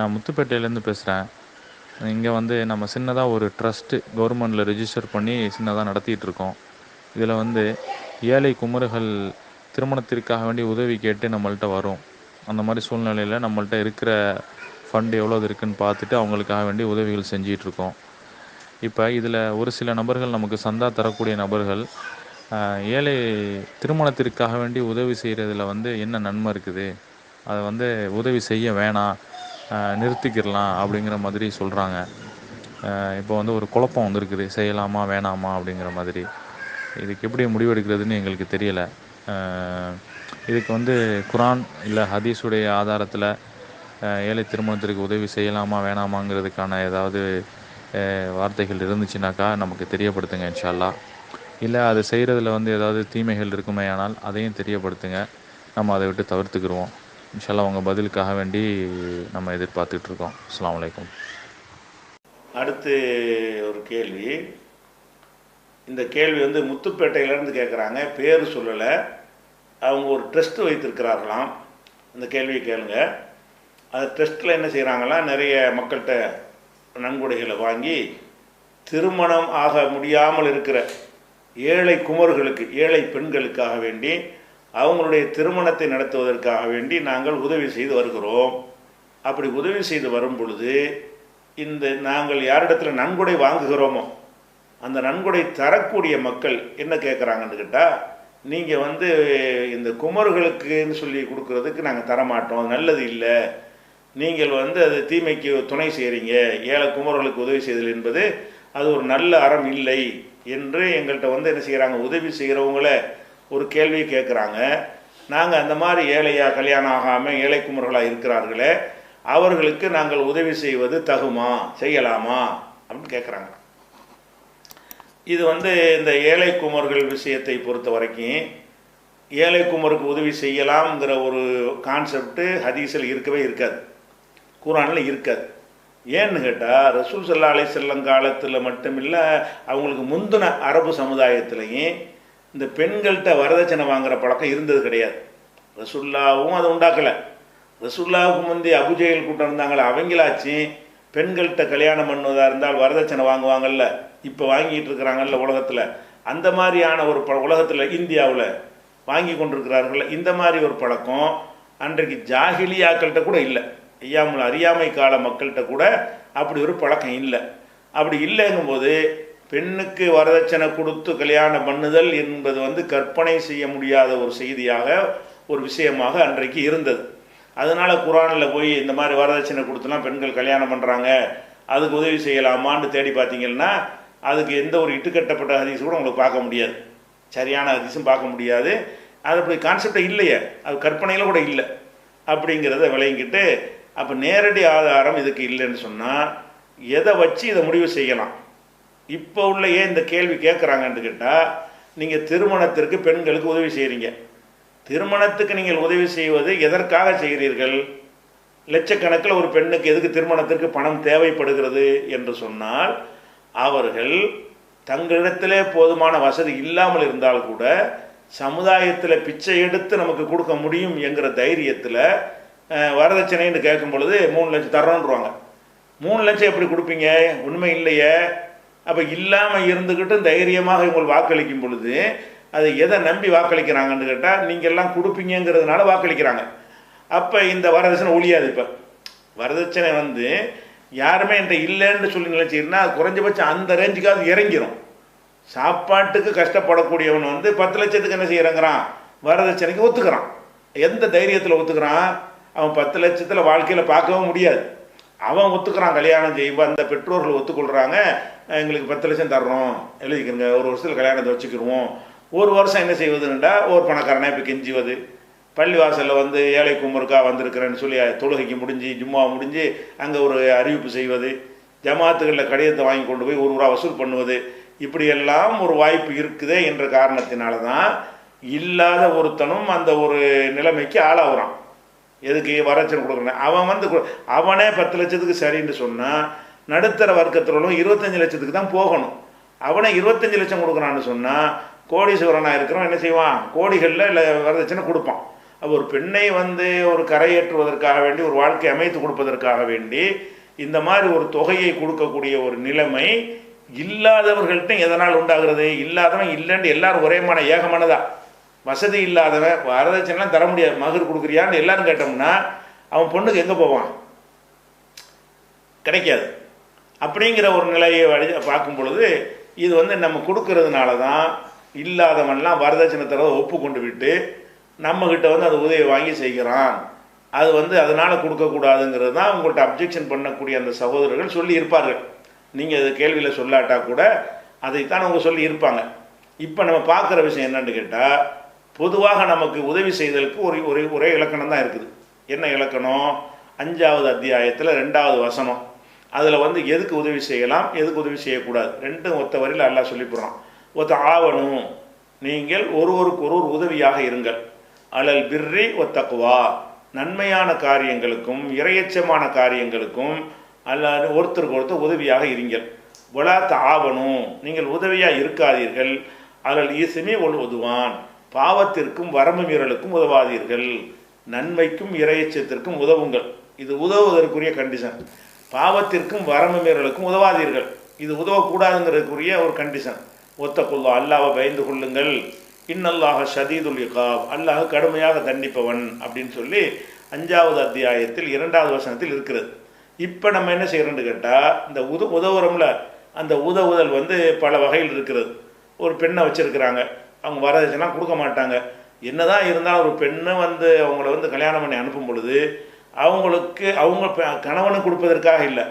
நான் முத்துப்பேட்டையிலேருந்து பேசுகிறேன். இங்கே வந்து நம்ம சின்னதாக ஒரு ட்ரஸ்ட்டு கவர்மெண்டில் ரிஜிஸ்டர் பண்ணி சின்னதாக நடத்திட்டுருக்கோம் இதில் வந்து ஏழை குமருகள் திருமணத்திற்காக வேண்டி உதவி கேட்டு நம்மள்கிட்ட வரும். அந்த மாதிரி சூழ்நிலையில் நம்மள்கிட்ட இருக்கிற ஃபண்ட் எவ்வளோ இருக்குன்னு பார்த்துட்டு அவங்களுக்காக வேண்டி உதவிகள் செஞ்சிகிட்ருக்கோம். இப்போ இதில் ஒரு சில நபர்கள் நமக்கு சந்தா தரக்கூடிய நபர்கள் ஏழை திருமணத்திற்காக வேண்டி உதவி செய்கிறதுல வந்து என்ன நன்மை இருக்குது? அதை வந்து உதவி செய்ய வேணாம். நிறுத்திக்கிடலாம் அப்படிங்கிற மாதிரி சொல்கிறாங்க இப்போ வந்து ஒரு குழப்பம் வந்திருக்குது. செய்யலாமா வேணாமா அப்படிங்கிற மாதிரி. இதுக்கு எப்படி முடிவெடுக்கிறதுன்னு எங்களுக்கு தெரியலை. இதுக்கு வந்து குரான் இல்லை ஹதீஸுடைய ஆதாரத்தில் ஏழை திருமணத்திற்கு உதவி செய்யலாமா வேணாமாங்கிறதுக்கான ஏதாவது வார்த்தைகள் இருந்துச்சுனாக்கா நமக்கு தெரியப்படுத்துங்க இன்ஷால்லா. இல்லை அது செய்கிறதுல வந்து ஏதாவது தீமைகள் இருக்குமே ஆனால் அதையும் தெரியப்படுத்துங்க. நம்ம அதை விட்டு தவிர்த்துக்கிடுவோம் இன்ஷா உங்கள் பதிலுக்காக வேண்டி நம்ம எதிர்பார்த்துட்டு இருக்கோம் அஸ்ஸலாமு அடுத்து ஒரு கேள்வி. இந்த கேள்வி வந்து முத்துப்பேட்டையிலேருந்து கேட்குறாங்க பேர் சொல்லலை. அவங்க ஒரு ட்ரெஸ்ட் வைத்திருக்கிறார்களாம். இந்த கேள்வியை கேளுங்க. அந்த ட்ரஸ்ட்டில் என்ன செய்கிறாங்களாம் நிறைய மக்கள்கிட்ட நன்கொடைகளை வாங்கி திருமணம் ஆக முடியாமல் இருக்கிற ஏழை குமர்களுக்கு ஏழை பெண்களுக்காக வேண்டி அவங்களுடைய திருமணத்தை நடத்துவதற்காக வேண்டி நாங்கள் உதவி செய்து வருகிறோம். அப்படி உதவி செய்து வரும் பொழுது இந்த நாங்கள் யாரிடத்துல நன்கொடை வாங்குகிறோமோ அந்த நன்கொடை தரக்கூடிய மக்கள் என்ன கேட்குறாங்கன்னு கேட்டால் நீங்கள் வந்து இந்த குமர்களுக்குன்னு சொல்லி கொடுக்கறதுக்கு நாங்கள் தரமாட்டோம் நல்லது இல்லை. நீங்கள் வந்து அது தீமைக்கு துணை செய்கிறீங்க ஏழை குமர்களுக்கு உதவி செய்தல் என்பது அது ஒரு நல்ல அறம் இல்லை என்று எங்கள்கிட்ட வந்து என்ன செய்கிறாங்க உதவி செய்கிறவங்கள ஒரு கேள்வி கேட்குறாங்க. நாங்கள் அந்த மாதிரி ஏழையாக கல்யாணம் ஆகாமல் ஏழை குமர்களாக இருக்கிறார்களே அவர்களுக்கு நாங்கள் உதவி செய்வது தகுமா? செய்யலாமா? அப்படின்னு கேட்குறாங்க. இது வந்து இந்த ஏழை குமர்கள் விஷயத்தை பொறுத்த வரைக்கும் ஏழை குமருக்கு உதவி செய்யலாம்ங்கிற ஒரு கான்செப்ட் ஹதீஸில் இருக்கவே இருக்காது. குரானில் இருக்காது. ஏன்னு கேட்டால் ரசூல் சல்லா அலை செல்லம் காலத்தில் மட்டுமில்லை அவங்களுக்கு முந்தின அரபு சமுதாயத்திலையும் இந்த பெண்கள்கிட்ட வரதட்சணை வாங்குற பழக்கம் இருந்தது கிடையாது. ரசுல்லாவும் அதை உண்டாக்கலை. ரசுல்லாவுக்கு முந்தைய அபுஜெயல் கூட்டம் இருந்தாங்களே அவங்களாச்சும் பெண்கள்கிட்ட கல்யாணம் பண்ணுவதாக இருந்தால் வரதட்சணை வாங்குவாங்கல்ல இப்போ வாங்கிட்டு இருக்கிறாங்கல்ல உலகத்தில். அந்த மாதிரியான ஒரு ப உலகத்தில் இந்தியாவில் வாங்கி கொண்டிருக்கிறார்கள் இந்த மாதிரி ஒரு பழக்கம் அன்றைக்கு ஜாகிலியாக்கள்கிட்ட கூட இல்லை. ஐயாமல் அறியாமை கால மக்கள்கிட்ட கூட அப்படி ஒரு பழக்கம் இல்லை. அப்படி இல்லைங்கும்போது பெண்ணுக்கு வரதட்சணை கொடுத்து கல்யாணம் பண்ணுதல் என்பது வந்து கற்பனை செய்ய முடியாத ஒரு செய்தியாக ஒரு விஷயமாக அன்றைக்கு இருந்தது. அதனால குரானில் போய் இந்த மாதிரி வரதட்சணை கொடுத்துலாம் பெண்கள் கல்யாணம் பண்ணுறாங்க அதுக்கு உதவி செய்யலாமான்னு தேடி பார்த்தீங்கன்னா அதுக்கு எந்த ஒரு இட்டுக்கட்டப்பட்ட ஹதீஸ் கூட உங்களுக்கு பார்க்க முடியாது. சரியான ஹதீஸும் பார்க்க முடியாது. அது அப்படி கான்செப்டே இல்லையே. அது கற்பனையில் கூட இல்லை. அப்படிங்கிறத விளங்கிக்கிட்டு அப்போ நேரடி ஆதாரம் இதுக்கு இல்லைன்னு சொன்னால் எதை வச்சு இதை முடிவு செய்யலாம்? இப்போ உள்ள ஏன் இந்த கேள்வி கேட்குறாங்கன்னு கேட்டால் நீங்கள் திருமணத்திற்கு பெண்களுக்கு உதவி செய்கிறீங்க திருமணத்துக்கு நீங்கள் உதவி செய்வது எதற்காக செய்கிறீர்கள்? லட்சக்கணக்கில் ஒரு பெண்ணுக்கு எதுக்கு திருமணத்திற்கு பணம் தேவைப்படுகிறது என்று சொன்னால் அவர்கள் தங்களிடத்திலே போதுமான வசதி இல்லாமல் இருந்தால் கூட சமுதாயத்தில் பிச்சை எடுத்து நமக்கு கொடுக்க முடியும் என்கிற தைரியத்தில் வரதட்சணைன்னு கேட்கும் பொழுது மூணு லட்சம் தரோன்றாங்க மூணு லட்சம் எப்படி கொடுப்பீங்க? உண்மை இல்லையே. அப்போ இல்லாமல் இருந்துக்கிட்டு தைரியமாக இவங்க வாக்களிக்கும் பொழுது அது எதை நம்பி வாக்களிக்கிறாங்கன்னு கேட்டால் நீங்கள் எல்லாம் கொடுப்பீங்கங்கிறதுனால வாக்களிக்கிறாங்க. அப்போ இந்த வரதட்சணை ஒழியாது இப்போ. வரதட்சணை வந்து யாருமே என்கிட்ட இல்லைன்னு சொல்லி நினைச்சிருந்தா குறைஞ்சபட்சம் அந்த ரேஞ்சுக்காவது இறங்கிடும் சாப்பாட்டுக்கு கஷ்டப்படக்கூடியவன் வந்து பத்து லட்சத்துக்கு என்ன செய்யறங்கிறான்? வரதட்சணைக்கு ஒத்துக்கிறான். எந்த தைரியத்தில் ஒத்துக்கிறான்? அவன் பத்து லட்சத்தில் வாழ்க்கையில் பார்க்கவும் முடியாது. அவன் ஒத்துக்கிறான் கல்யாணம் செய்யும் அந்த பெற்றோர்கள் ஒத்துக்கொள்கிறாங்க எங்களுக்கு பத்து லட்சம் தர்றோம் எழுதிக்கிறங்க ஒரு வருஷத்தில் கல்யாணத்தை வச்சுக்கிருவோம். ஒரு வருஷம் என்ன செய்வதுன்னுட்டா ஒரு பணக்காரனை இப்போ கெஞ்சுவது. பள்ளிவாசலில் வந்து ஏழை கும்பருக்கா வந்திருக்கிறேன்னு சொல்லி தொழுகைக்கு முடிஞ்சு ஜும்மா முடிஞ்சு அங்கே ஒரு அறிவிப்பு செய்வது. ஜமாத்துகளில் கடிதத்தை வாங்கி கொண்டு போய் ஒரு ஊராக வசூல் பண்ணுவது. இப்படியெல்லாம் ஒரு வாய்ப்பு இருக்குதே என்ற காரணத்தினால தான் இல்லாத ஒருத்தனும் அந்த ஒரு நிலைமைக்கு ஆளாகிறான். எதுக்கு வரட்சணை கொடுக்குறேன் அவன் வந்து அவனே பத்து லட்சத்துக்கு சரின்னு சொன்னால் நடுத்தர வர்க்கத்திலும் இருபத்தஞ்சு லட்சத்துக்கு தான் போகணும். அவனே இருபத்தஞ்சு லட்சம் கொடுக்குறான்னு சொன்னால் கோடீஸ்வரனாக இருக்கிறவன் என்ன செய்வான்? கோடிகளில் இல்லை வரதட்சணை கொடுப்பான். அப்போ ஒரு பெண்ணை வந்து ஒரு கரையேற்றுவதற்காக வேண்டி ஒரு வாழ்க்கை அமைத்து கொடுப்பதற்காக வேண்டி இந்த மாதிரி ஒரு தொகையை கொடுக்கக்கூடிய ஒரு நிலைமை இல்லாதவர்கள்ட்ட எதனால் உண்டாகிறது? இல்லாதவன் இல்லைன்னு எல்லாரும் ஒரேமான ஏகமானதா. வசதி இல்லாதவன் வரதட்சணைலாம் தர முடியாது. மகர் கொடுக்குறியான்னு எல்லாரும் கேட்டோம்னா அவன் பொண்ணுக்கு எங்கே போவான்? கிடைக்காது. அப்படிங்கிற ஒரு நிலையை வழி பார்க்கும் பொழுது இது வந்து நம்ம கொடுக்கறதுனால தான் இல்லாதவன்லாம் வரதட்சணை தரதை ஒப்புக்கொண்டு விட்டு நம்மக்கிட்ட வந்து அந்த உதவியை வாங்கி செய்கிறான். அது வந்து அதனால் கொடுக்கக்கூடாதுங்கிறது தான் உங்கள்கிட்ட அப்ஜெக்ஷன் பண்ணக்கூடிய அந்த சகோதரர்கள் சொல்லி இருப்பார்கள். நீங்கள் அது கேள்வியில் சொல்லாட்டா கூட அதைத்தான் அவங்க சொல்லி இருப்பாங்க. இப்போ நம்ம பார்க்குற விஷயம் என்னன்னு கேட்டால் பொதுவாக நமக்கு உதவி செய்தலுக்கு ஒரு ஒரே ஒரே இலக்கணம் தான் இருக்குது. என்ன இலக்கணம்? அஞ்சாவது அத்தியாயத்தில் ரெண்டாவது வசனம். அதில் வந்து எதுக்கு உதவி செய்யலாம் எதுக்கு உதவி செய்யக்கூடாது? ரெண்டும் ஒத்த வரையில் அல்லாஹ் சொல்லிவிடுறான் ஒத்த ஆவணும். நீங்கள் ஒருவருக்கு ஒருவர் உதவியாக இருங்கள். அலல் பிர்ரி ஒத்தக்குவா நன்மையான காரியங்களுக்கும் இரையச்சமான காரியங்களுக்கும் அல்லாது ஒருத்தருக்கு ஒருத்தர் உதவியாக இருங்கள். வளாத்த ஆவணும் நீங்கள் உதவியாக இருக்காதீர்கள். அலல் ஈசுமே ஒழுவதுவான் உதுவான். பாவத்திற்கும் வரம்பு மீறலுக்கும் உதவாதீர்கள். நன்மைக்கும் இரையச்சத்திற்கும் உதவுங்கள். இது உதவுவதற்குரிய கண்டிஷன் பாவத்திற்கும் வரம்பு மீறலுக்கும் உதவாதீர்கள். இது உதவக்கூடாதுங்கிறதுக்குரிய ஒரு கண்டிஷன் ஒத்தக்குள்ளா அல்லாவை பயந்து கொள்ளுங்கள். இன்னல்லாக ஷதீதுல் இகாப். அல்லாஹ் கடுமையாக தண்டிப்பவன் அப்படின்னு சொல்லி அஞ்சாவது அத்தியாயத்தில் இரண்டாவது வசனத்தில் இருக்கிறது. இப்போ நம்ம என்ன செய்யறோம்னு கேட்டால் இந்த உத உதவுறோம்ல அந்த உதவுதல் வந்து பல வகையில் இருக்கிறது. ஒரு பெண்ணை வச்சுருக்கிறாங்க. அவங்க வரதட்சணை கொடுக்க மாட்டாங்க. என்ன தான் இருந்தாலும் ஒரு பெண்ணை வந்து அவங்கள வந்து கல்யாணம் பண்ணி அனுப்பும் பொழுது அவங்களுக்கு அவங்க பெ- கணவனுக்கு கொடுப்பதற்காக இல்லை.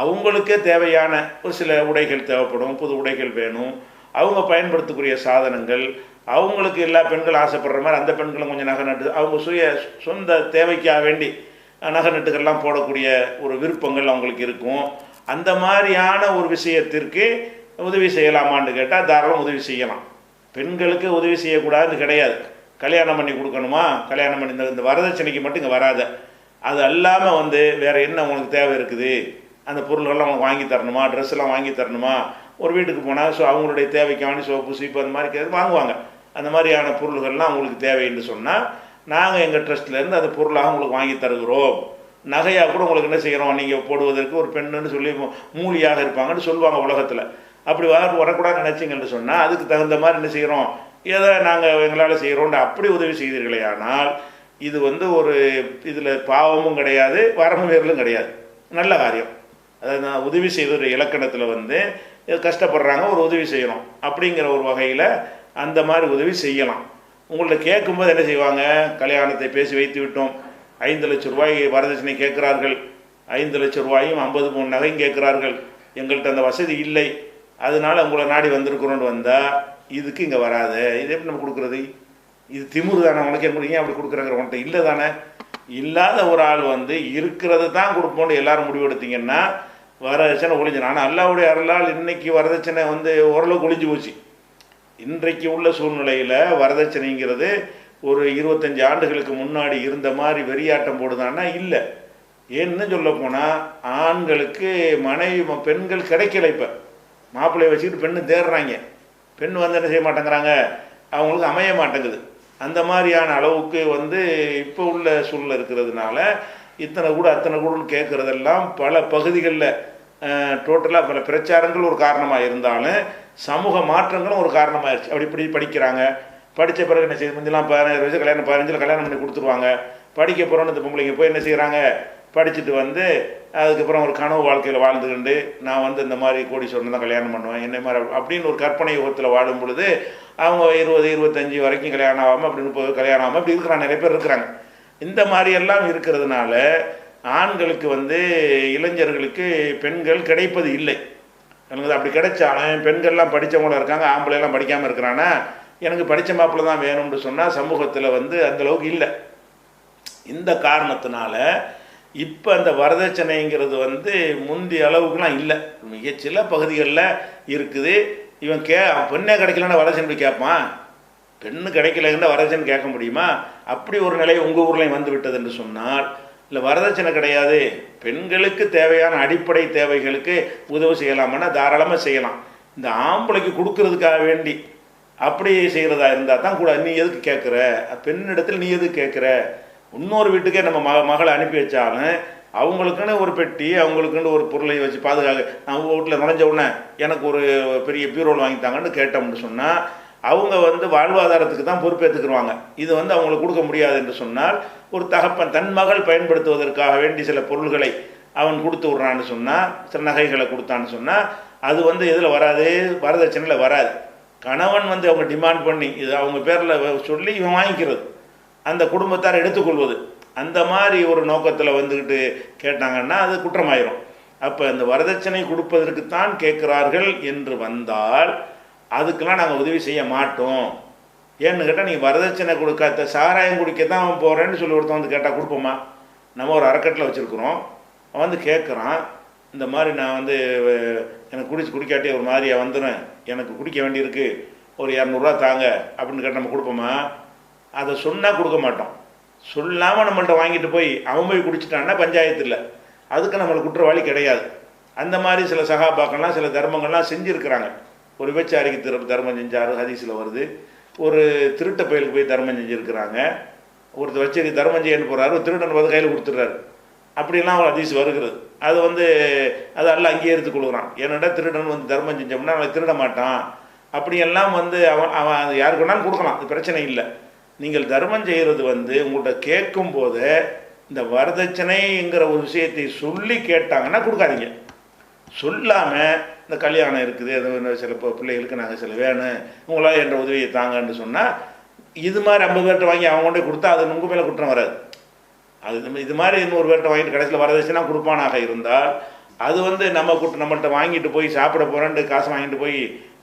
அவங்களுக்கே தேவையான ஒரு சில உடைகள் தேவைப்படும் புது உடைகள் வேணும். அவங்க பயன்படுத்தக்கூடிய சாதனங்கள் அவங்களுக்கு எல்லா பெண்கள் ஆசைப்படுற மாதிரி அந்த பெண்களும் கொஞ்சம் நகை நட்டு அவங்க சுய சொந்த தேவைக்காக வேண்டி நகை நட்டுகள்லாம் போடக்கூடிய ஒரு விருப்பங்கள் அவங்களுக்கு இருக்கும். அந்த மாதிரியான ஒரு விஷயத்திற்கு உதவி செய்யலாமான்னு கேட்டால் தாராளம் உதவி செய்யலாம். பெண்களுக்கு உதவி செய்யக்கூடாதுன்னு கிடையாது. கல்யாணம் பண்ணி கொடுக்கணுமா? கல்யாணம் பண்ணி இந்த- இந்த வரதட்சணைக்கு மட்டும் இங்கே வராத. அது அல்லாமல் வந்து வேறு என்ன உங்களுக்கு தேவை இருக்குது? அந்த பொருள்கள்லாம் உங்களுக்கு வாங்கி தரணுமா? ட்ரெஸ் எல்லாம் வாங்கி தரணுமா? ஒரு வீட்டுக்கு போனால் ஸோ அவங்களுடைய தேவைக்கான சோப்பு சீப்பு அந்த மாதிரி கேட்டு வாங்குவாங்க. அந்த மாதிரியான பொருள்கள்லாம் உங்களுக்கு தேவைன்னு சொன்னால் நாங்கள் எங்கள் ட்ரஸ்ட்லேருந்து அந்த பொருளாக உங்களுக்கு வாங்கி தருகிறோம். நகையாக கூட உங்களுக்கு என்ன செய்கிறோம் நீங்கள் போடுவதற்கு ஒரு பெண்ணுன்னு சொல்லி மூலியாக இருப்பாங்கன்னு சொல்லுவாங்க உலகத்தில். அப்படி வர வரக்கூடாதுன்னு நினச்சிங்கன்னு சொன்னால் அதுக்கு தகுந்த மாதிரி என்ன செய்கிறோம் எதை நாங்கள் எங்களால் செய்கிறோம்னு அப்படி உதவி செய்தீர்களே ஆனால் இது வந்து ஒரு இதில் பாவமும் கிடையாது வரமும் வேறலும் கிடையாது. நல்ல காரியம். அதாவது நான் உதவி செய்த ஒரு இலக்கணத்தில் வந்து கஷ்டப்படுறாங்க ஒரு உதவி செய்கிறோம் அப்படிங்கிற ஒரு வகையில் அந்த மாதிரி உதவி செய்யலாம். உங்கள்ட்ட கேட்கும்போது என்ன செய்வாங்க? கல்யாணத்தை பேசி வைத்து விட்டோம். ஐந்து லட்சம் ரூபாய் வரதட்சணை கேட்குறார்கள். ஐந்து லட்சம் ரூபாயும் ஐம்பது மூணு நகையும் கேட்குறார்கள். எங்கள்கிட்ட அந்த வசதி இல்லை. அதனால உங்களை நாடி வந்திருக்கிறோன்னு வந்தால் இதுக்கு இங்கே வராது. இது எப்படி நம்ம கொடுக்குறது? இது திமுரு தானே உனக்கு? எப்படி ஏன் அப்படி கொடுக்குறாங்க உன்ட்ட இல்லை தானே? இல்லாத ஒரு ஆள் வந்து இருக்கிறது தான் கொடுப்போம்னு எல்லாரும் முடிவெடுத்தீங்கன்னா வரதட்சணை ஒழிஞ்சிடும் ஆனால் அல்லாவுடைய அருளால் இன்னைக்கு வரதட்சணை வந்து ஓரளவுக்கு ஒழிஞ்சு போச்சு. இன்றைக்கு உள்ள சூழ்நிலையில் வரதட்சணைங்கிறது ஒரு இருபத்தஞ்சி ஆண்டுகளுக்கு முன்னாடி இருந்த மாதிரி வெறியாட்டம் போடுதான்னா இல்லை. ஏன்னு சொல்ல போனால் ஆண்களுக்கு மனைவி ம- பெண்கள் கிடைக்கல இப்போ. மாப்பிள்ளையை வச்சுக்கிட்டு பெண்ணு தேடுறாங்க பெண் வந்து என்ன செய்ய மாட்டேங்கிறாங்க? அவங்களுக்கு அமைய மாட்டேங்குது. அந்த மாதிரியான அளவுக்கு வந்து இப்போ உள்ள சூழ்நிலை இருக்கிறதுனால இத்தனை கூட அத்தனை கூடன்னு கேட்குறதெல்லாம் பல பகுதிகளில் டோட்டலாக பல பிரச்சாரங்கள் ஒரு காரணமாக இருந்தாலும் சமூக மாற்றங்களும் ஒரு காரணமாயிருச்சு. அப்படி இப்படி படிக்கிறாங்க. படித்த பிறகு என்ன செய்ய முந்திலாம் பதினஞ்சு வயசு கல்யாணம் பதினஞ்சில் கல்யாணம் பண்ணி கொடுத்துருவாங்க. படிக்க போகிறோன்னு இந்த பொம்பளைங்க போய் என்ன செய்கிறாங்க படிச்சுட்டு வந்து அதுக்கப்புறம் ஒரு கனவு வாழ்க்கையில் வாழ்ந்துக்கிண்டு நான் வந்து இந்த மாதிரி கோடீஸ்வரன் தான் கல்யாணம் பண்ணுவேன் என்ன மாதிரி அப்படின்னு ஒரு கற்பனை யுகத்தில் வாழும் பொழுது அவங்க இருபது இருபத்தஞ்சி வரைக்கும் கல்யாணம் ஆகாமல் அப்படி முப்பது கல்யாணம் ஆகாமல் அப்படி இருக்கிறாங்க நிறைய பேர் இருக்கிறாங்க. இந்த மாதிரி எல்லாம் இருக்கிறதுனால ஆண்களுக்கு வந்து இளைஞர்களுக்கு பெண்கள் கிடைப்பது இல்லை. எனக்கு அப்படி கிடைச்சாலும் பெண்கள்லாம் படித்தவங்கள இருக்காங்க ஆம்பளைலாம் படிக்காமல் இருக்கிறானா எனக்கு படித்த மாப்பிள்ள தான் வேணும்னு சொன்னால் சமூகத்தில் வந்து அந்த அளவுக்கு இல்லை. இந்த காரணத்தினால இப்போ அந்த வரதட்சணைங்கிறது வந்து முந்தைய அளவுக்குலாம் இல்லை. மிக சில பகுதிகளில் இருக்குது. இவன் கே பெண்ணே கிடைக்கலன்னா வரதட்சணை போய் கேட்பான்? பெண்ணு கிடைக்கலன்னா வரதட்சணை கேட்க முடியுமா? அப்படி ஒரு நிலை உங்கள் ஊர்லேயும் வந்து விட்டது என்று சொன்னால் இல்லை வரதட்சணை கிடையாது. பெண்களுக்கு தேவையான அடிப்படை தேவைகளுக்கு உதவி செய்யலாம்னா தாராளமாக செய்யலாம். இந்த ஆம்பளைக்கு கொடுக்கறதுக்காக வேண்டி அப்படி செய்கிறதா இருந்தால் தான் கூட நீ எதுக்கு கேட்குற? பெண்ணிடத்தில் நீ எதுக்கு கேட்குற? இன்னொரு வீட்டுக்கே நம்ம மக மகளை அனுப்பி வச்சாலும் அவங்களுக்குன்னு ஒரு பெட்டி அவங்களுக்குன்னு ஒரு பொருளை வச்சு பாதுகாக்க அவங்க வீட்டில் நுழைஞ்ச உடனே எனக்கு ஒரு பெரிய பீரோல் வாங்கித்தாங்கன்னு கேட்டோம்னு சொன்னால் அவங்க வந்து வாழ்வாதாரத்துக்கு தான் பொறுப்பேற்றுக்குருவாங்க இது வந்து அவங்களுக்கு கொடுக்க முடியாது என்று சொன்னால் ஒரு தகப்பன் தன் மகள் பயன்படுத்துவதற்காக வேண்டி சில பொருள்களை அவன் கொடுத்து விட்றான்னு சொன்னால் சில நகைகளை கொடுத்தான்னு சொன்னால் அது வந்து இதில் வராது? வரதட்சணையில் வராது. கணவன் வந்து அவங்க டிமாண்ட் பண்ணி இது அவங்க பேரில் சொல்லி இவன் வாங்கிக்கிறது. அந்த குடும்பத்தார் எடுத்துக்கொள்வது. அந்த மாதிரி ஒரு நோக்கத்தில் வந்துக்கிட்டு கேட்டாங்கன்னா அது குற்றமாயிரும். அப்போ இந்த வரதட்சணை கொடுப்பதற்குத்தான் கேட்குறார்கள் என்று வந்தால் அதுக்கெல்லாம் நாங்கள் உதவி செய்ய மாட்டோம். ஏன்னு கேட்டால் நீங்கள் வரதட்சணை கொடுக்காத சாராயம் குடிக்க தான் அவன் போகிறேன்னு சொல்லி ஒருத்தன் வந்து கேட்டால் கொடுப்போமா? நம்ம ஒரு அறக்கட்டில் வச்சுருக்குறோம். அவன் வந்து கேட்குறான் இந்த மாதிரி நான் வந்து எனக்கு குடிச்சு குடிக்காட்டி ஒரு மாதிரியாக வந்துடுறேன் எனக்கு குடிக்க வேண்டியிருக்கு. ஒரு இரநூறுவா தாங்க அப்படின்னு கேட்டால் நம்ம கொடுப்போமா? அதை சொன்னால் கொடுக்க மாட்டோம். சொல்லாமல் நம்மள்ட்ட வாங்கிட்டு போய் அவன் போய் குடிச்சிட்டான்னா பஞ்சாயத்து இல்லை அதுக்கு நம்மளுக்கு குற்றவாளி கிடையாது. அந்த மாதிரி சில சகாபாக்கள்லாம் சில தர்மங்கள்லாம் செஞ்சுருக்கிறாங்க. ஒரு விபச்சாரிக்கு திரு தர்மம் செஞ்சார் ஹதீஸில் வருது. ஒரு திருட்ட பயலுக்கு போய் தர்மம் செஞ்சுருக்கிறாங்க. ஒருத்தர் வச்சு தர்மம் செய்யன்னு போகிறாரு ஒரு திருடன் வந்து கையில் கொடுத்துட்றாரு. அப்படிலாம் ஒரு ஹதீஸ் வருகிறது. அது வந்து அது எல்லாம் அங்கீகரித்து கொடுக்குறான் என்னடா திருடன் வந்து தர்மம் செஞ்சோம்னா அவனை திருட மாட்டான். அப்படியெல்லாம் வந்து அவன் அவன் யாருக்கு வேணாலும் கொடுக்கலாம். அது பிரச்சனை இல்லை. நீங்கள் தர்மம் செய்கிறது வந்து உங்கள்கிட்ட கேட்கும் போது இந்த வரதட்சணைங்கிற ஒரு விஷயத்தை சொல்லி கேட்டாங்கன்னா கொடுக்காதீங்க. சொல்லாமல் இந்த கல்யாணம் இருக்குது அது சில இப்போ பிள்ளைகளுக்கு நாங்கள் சில வேணும் உங்களால் என்ற உதவியை தாங்கன்னு சொன்னால் இது மாதிரி ஐம்பது பேர்கிட்ட வாங்கி அவங்க கொண்டே கொடுத்தா அது உங்கள் மேலே குற்றம் வராது. அது இது மாதிரி இன்னொரு பேர்கிட்ட வாங்கிட்டு கடைசியில் வரதட்சணை கொடுப்பானாக இருந்தால் அது வந்து நம்ம கூட்டம் நம்மள்கிட்ட வாங்கிட்டு போய் சாப்பிட போகிறேன்ட்டு காசு வாங்கிட்டு போய்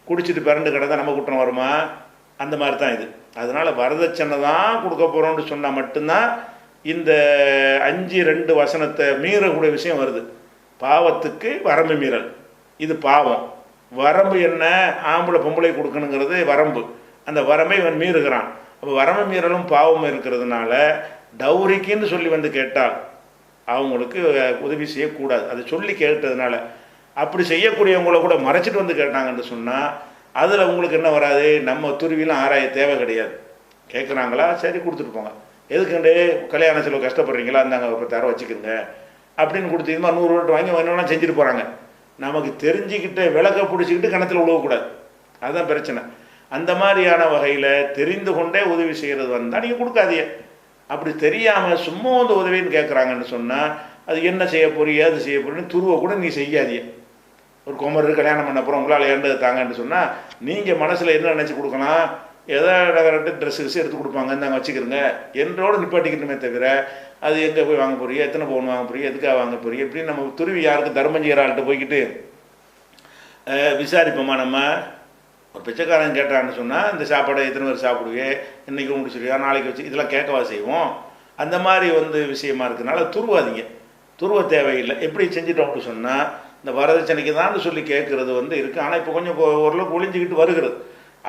குடிச்சிட்டு பிறண்டு கிடந்தா நம்ம குற்றம் வருமா? அந்த மாதிரி தான் இது. அதனால் வரதட்சணை தான் கொடுக்க போகிறோம்னு சொன்னால் மட்டும்தான் இந்த அஞ்சு ரெண்டு வசனத்தை மீறக்கூடிய விஷயம் வருது. பாவத்துக்கு வரம்பு மீறல். இது பாவம். வரம்பு என்ன? ஆம்பளை பொம்பளை கொடுக்கணுங்கிறது வரம்பு. அந்த வரம்பை இவன் மீறுகிறான். அப்போ வரம்பு மீறலும் பாவம் இருக்கிறதுனால டௌரிக்குன்னு சொல்லி வந்து கேட்டால் அவங்களுக்கு உதவி செய்யக்கூடாது. அது சொல்லி கேட்டதுனால. அப்படி செய்யக்கூடியவங்கள கூட மறைச்சிட்டு வந்து கேட்டாங்கன்னு சொன்னால் அதில் உங்களுக்கு என்ன வராது? நம்ம துருவிலாம் ஆராய தேவை கிடையாது. கேட்குறாங்களா சரி கொடுத்துட்டு போங்க எதுக்குண்டு? கல்யாண செலவு கஷ்டப்படுறீங்களா? இந்தாங்க ஒரு பத்தாயிரம் வச்சுக்கோங்க. அப்படின்னு கொடுத்து இது மாதிரி நூறு ரூபா வாங்கி வேணும்னா செஞ்சுட்டு போகிறாங்க நமக்கு தெரிஞ்சுக்கிட்ட விளக்க பிடிச்சிக்கிட்டு கணத்தில் உழவக்கூடாது. அதுதான் பிரச்சனை. அந்த மாதிரியான வகையில் தெரிந்து கொண்டே உதவி செய்கிறது வந்தால் நீங்கள் கொடுக்காதீங்க. அப்படி தெரியாமல் சும்மா வந்து உதவின்னு கேட்குறாங்கன்னு சொன்னால் அது என்ன செய்ய போறிய அது செய்ய போறீன்னு துருவ கூட நீ செய்யாதியே ஒரு குமரர் கல்யாணம் பண்ண அப்புறம் உங்களால் ஏண்டது தாங்கன்னு சொன்னால் நீங்கள் மனசில் என்ன நினச்சி கொடுக்கலாம்? எதோ நகரட்டு ட்ரெஸ் கிஸ் எடுத்து கொடுப்பாங்க இந்தாங்க வச்சுக்கிறங்க என்றோடு நிப்பாட்டிக்கணுமே தவிர அது எங்கே போய் வாங்க போறீங்க எத்தனை பவுன் வாங்க போறீங்க எதுக்காக வாங்க போறீங்க இப்படின்னு நம்ம துருவி யாருக்கு தர்மம் செய்கிற ஆள்கிட்ட போய்கிட்டு விசாரிப்போமா நம்ம? ஒரு பிச்சைக்காரன் கேட்டான்னு சொன்னால் இந்த சாப்பாடை எத்தனை பேர் சாப்பிடுவே இன்றைக்கி முடிச்சிருவியா நாளைக்கு வச்சு இதெல்லாம் கேட்கவா செய்வோம். அந்த மாதிரி வந்து விஷயமா இருக்கிறதுனால துருவாதீங்க. துருவ தேவையில்லை. எப்படி செஞ்சிட்டோம்னு சொன்னால் இந்த வரதட்சணைக்கு தான் சொல்லி கேட்குறது வந்து இருக்குது ஆனால் இப்போ கொஞ்சம் இப்போ ஓரளவுக்கு ஒளிஞ்சிக்கிட்டு வருகிறது.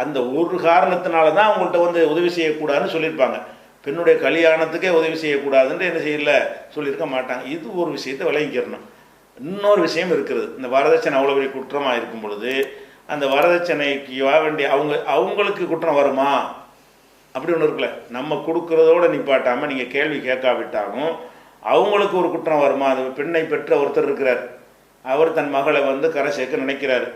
அந்த ஒரு காரணத்தினால தான் அவங்கள்ட்ட வந்து உதவி செய்யக்கூடாதுன்னு சொல்லியிருப்பாங்க. பெண்ணுடைய கல்யாணத்துக்கே உதவி செய்யக்கூடாதுன்ட்டு என்ன செய்யல சொல்லியிருக்க மாட்டாங்க. இது ஒரு விஷயத்தை விளங்கிக்கிறணும் இன்னொரு விஷயம் இருக்கிறது. இந்த வரதட்சணை அவ்வளோ பெரிய குற்றமாக இருக்கும் பொழுது அந்த வரதட்சணைக்கு வர வேண்டிய அவங்க அவங்களுக்கு குற்றம் வருமா? அப்படி ஒன்று இருக்குல்ல. நம்ம கொடுக்குறதோட நிப்பாட்டாமல் நீங்கள் கேள்வி கேட்காவிட்டாலும் அவங்களுக்கு ஒரு குற்றம் வருமா? அது பெண்ணை பெற்ற ஒருத்தர் இருக்கிறார். அவர் தன் மகளை வந்து கரை சேர்க்க நினைக்கிறாரு.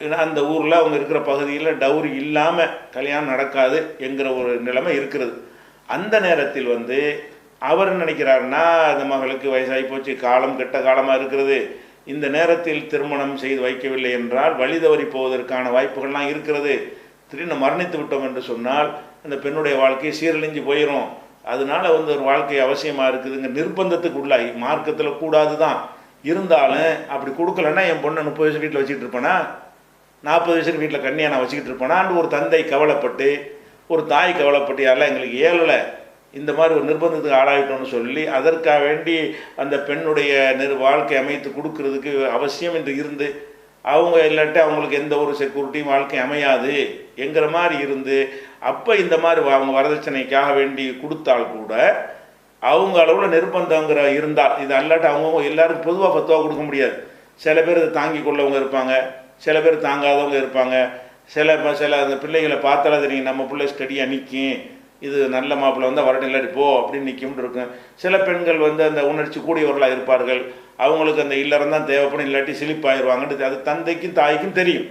ஏன்னா அந்த ஊரில் அவங்க இருக்கிற பகுதியில் டவுரி இல்லாமல் கல்யாணம் நடக்காது என்கிற ஒரு நிலைமை இருக்கிறது. அந்த நேரத்தில் வந்து அவர் நினைக்கிறாருன்னா அந்த மகளுக்கு வயசாகி போச்சு காலம் கெட்ட காலமாக இருக்கிறது. இந்த நேரத்தில் திருமணம் செய்து வைக்கவில்லை என்றால் வழி தவறி போவதற்கான வாய்ப்புகள்லாம் இருக்கிறது. திடீர்னு மரணித்து விட்டோம் என்று சொன்னால் அந்த பெண்ணுடைய வாழ்க்கை சீரழிஞ்சு போயிடும் அதனால வந்து ஒரு வாழ்க்கை அவசியமாக இருக்குதுங்க. நிர்பந்தத்துக்கு உள்ளாகி மார்க்கத்தில் கூடாது தான் இருந்தாலும் அப்படி கொடுக்கலன்னா என் பொண்ணை முப்பது வயசு வீட்டில் வச்சுக்கிட்டு இருப்பேனா? நாற்பது வயசு வீட்டில் கண்ணியை நான் வச்சுக்கிட்டு இருப்பேனான்னு ஒரு தந்தை கவலைப்பட்டு ஒரு தாய் கவலைப்பட்டு யாரெல்லாம் எங்களுக்கு ஏழலை இந்த மாதிரி ஒரு நிர்பந்தத்துக்கு ஆளாகிட்டோம்னு சொல்லி அதற்காக வேண்டி அந்த பெண்ணுடைய நிர் வாழ்க்கை அமைத்து கொடுக்கறதுக்கு அவசியம் என்று இருந்து அவங்க இல்லாட்டி அவங்களுக்கு எந்த ஒரு செக்யூரிட்டியும் வாழ்க்கை அமையாது என்கிற மாதிரி இருந்து அப்போ இந்த மாதிரி வ- அவங்க வரதட்சணைக்காக வேண்டி கொடுத்தால் கூட அவங்க அளவில் நிர்பந்தங்கிற இருந்தால் இது அல்லாட்டி அவங்க எல்லாருக்கும் பொதுவாக பத்துவா கொடுக்க முடியாது. சில பேர் இதை தாங்கி கொள்ளவங்க இருப்பாங்க. சில பேர் தாங்காதவங்க இருப்பாங்க. சில ப- சில அந்த பிள்ளைகளை பார்த்தாலே தெரியும் நம்ம பிள்ளை ஸ்டடியாக நிற்கும் இது நல்ல மாப்பிள்ளை வந்தால் வரட்டும் இல்லாட்டி போ அப்படின்னு நிற்கும்னு இருக்கும். சில பெண்கள் வந்து அந்த உணர்ச்சி கூடியவர்களாக இருப்பார்கள். அவங்களுக்கு அந்த இல்லறம் தான் தேவைப்படும் இல்லாட்டி சிலிப்பாயிருவாங்கன்றது அது தந்தைக்கும் தாய்க்கும் தெரியும்.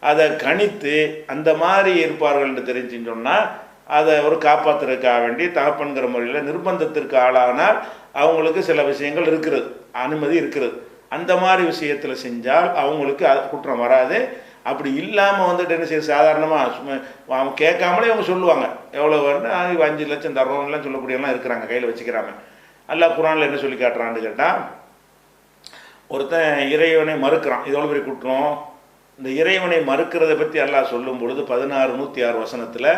அதை கணித்து அந்த மாதிரி இருப்பார்கள்னு தெரிஞ்சுன்னு சொன்னால் அதை ஒரு காப்பாற்றுறதுக்காக வேண்டி தகப்பன்கிற முறையில் நிர்பந்தத்திற்கு ஆளானால் அவங்களுக்கு சில விஷயங்கள் இருக்கிறது அனுமதி இருக்கிறது அந்த மாதிரி விஷயத்தில் செஞ்சால் அவங்களுக்கு அது குற்றம் வராது. அப்படி இல்லாமல் வந்துட்டு என்ன செய்ய சாதாரணமாக சும்மா அவங்க கேட்காமலே அவங்க சொல்லுவாங்க. எவ்வளோ வேணும் அஞ்சு லட்சம் தர்றோம்லாம் சொல்லக்கூடியலாம் இருக்கிறாங்க கையில் வச்சுக்கிறாங்க. அல்லா குரானில் என்ன சொல்லி காட்டுறான்னு கேட்டால் ஒருத்தன் இறைவனை மறுக்கிறான். இதோட பெரிய குற்றம்? இந்த இறைவனை மறுக்கிறதை பற்றி அல்லாஹ் சொல்லும் பொழுது பதினாறு நூற்றி ஆறு வசனத்தில்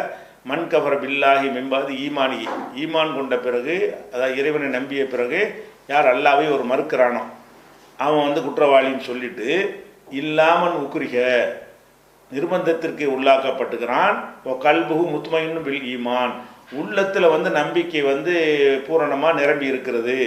மண் கபர பில்லாஹி மெம்பாது ஈமானி ஈமான் கொண்ட பிறகு அதாவது இறைவனை நம்பிய பிறகு யார் அல்லாவே ஒரு மறுக்கிறானோ அவன் வந்து குற்றவாளின்னு சொல்லிட்டு இல்லாமல் உக்குரிக நிர்பந்தத்திற்கு உள்ளாக்கப்பட்டுக்கிறான். ஓ கல்புகு முத்துமைன்னு பில் ஈமான். உள்ளத்தில் வந்து நம்பிக்கை வந்து பூரணமாக நிரம்பி இருக்கிறது.